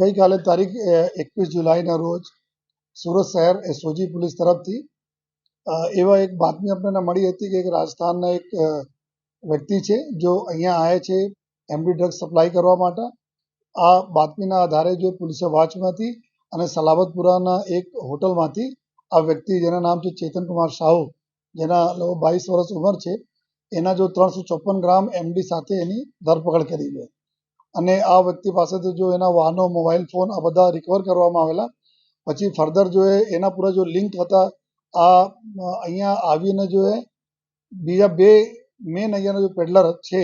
ગઈકાલે તારીખ એકવીસ જુલાઈના રોજ સુરત શહેર એસઓજી પોલીસ તરફથી એવા એક બાતમી આપણને મળી હતી કે એક રાજસ્થાનના એક વ્યક્તિ છે, જો અહીંયા આવે છે એમડી ડ્રગ સપ્લાય કરવા માટે. આ બાતમીના આધારે જો પોલીસે વાંચમાંથી અને સલાબતપુરાના એક હોટલમાંથી આ વ્યક્તિ, જેના નામ છે ચેતનકુમાર સાહુ, જેના બાવીસ વર્ષ ઉંમર છે, એના જો ત્રણસો ચોપન ગ્રામ એમડી સાથે એની ધરપકડ કરી છે. અને આ વ્યક્તિ પાસેથી જો એના વાહનો મોબાઈલ ફોન આ બધા રિકવર કરવામાં આવેલા. પછી ફર્ધર જો એના પૂરા જો લિંક હતા આ, અહીંયા આવીને જો એ બીજા બે મેન અહીંયાના જો પેડલર છે,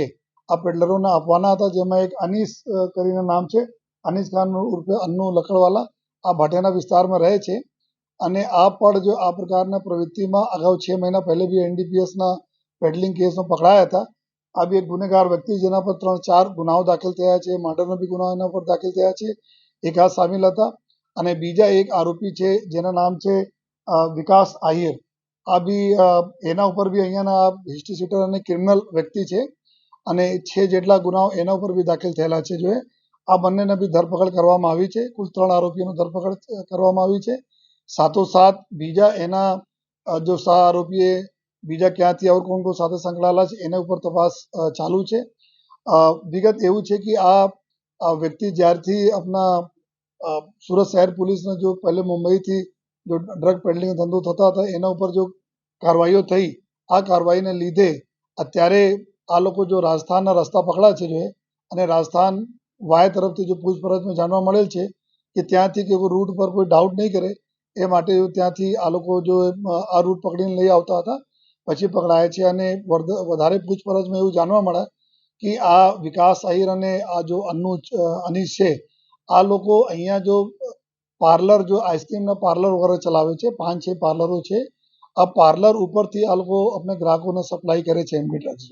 આ પેડલરોને આપવાના હતા, જેમાં એક અનીસ કરીને નામ છે, અનીસ ખાન ઉર્ફે અન્નુ લકડવાલા આ ભાટિયાના વિસ્તારમાં રહે છે. અને આ પણ જો આ પ્રકારના પ્રવૃત્તિમાં અગાઉ છ મહિના પહેલે બી એનડીપીએસના પેડલિંગ કેસમાં પકડાયા હતા. આ બી ગુનેગાર વ્યક્તિ જેના પર ત્રણ ચાર ગુનાઓ દાખલ થયા છે, મર્ડરના બી ગુનાઓ એના પર દાખલ થયા છે. એક આ સામેલ હતા અને બીજા એક આરોપી છે, જેના નામ છે વિકાસ આહિર. આ બી એના ઉપર બી અહીંયાના હિસ્ટ્રી શીટર અને ક્રિમિનલ વ્યક્તિ છે અને છે જેટલા ગુનાઓ એના ઉપર બી દાખલ થયેલા છે જો આ બંનેને બી ધરપકડ કરવામાં આવી છે, કુલ ત્રણ આરોપીઓની ધરપકડ કરવામાં આવી છે. સાથોસાથ બીજા એના જો સહ આરોપીએ બીજા ક્યાંથી અવર કોણ સાથે સંકળાયેલા છે, એના ઉપર તપાસ ચાલુ છે. વિગત એવું છે કે આ વ્યક્તિ જ્યારથી આપણા સુરત શહેર પોલીસને જો પહેલે મુંબઈથી જો ડ્રગ પેડલિંગ ધંધો થતા હતા, એના ઉપર જો કાર્યવાહીઓ થઈ, આ કાર્યવાહીને લીધે અત્યારે આ લોકો જો રાજસ્થાનના રસ્તા પકડા છે, જો અને રાજસ્થાન વાય તરફથી જો પૂછપરછમાં જાણવા મળેલ છે કે ત્યાંથી કે રૂટ પર કોઈ ડાઉટ નહીં કરે, એ માટે ત્યાંથી આ લોકો જો આ રૂટ પકડીને લઈ આવતા હતા પછી પકડાય છે અને વધારે પૂછપરછમાં એવું જાણવા મળે કે આ વિકાસ આહિર અને આ જો અન્નુ અનીશ છે, આ લોકો અહીંયા જો પાર્લર, જો આઈસ્ક્રીમના પાર્લર વગેરે ચલાવે છે, પાંચ, છ પાર્લરો છે, આ પાર્લર ઉપરથી આ લોકો આપણે ગ્રાહકોને સપ્લાય કરે છે એમડી ડ્રગ્સ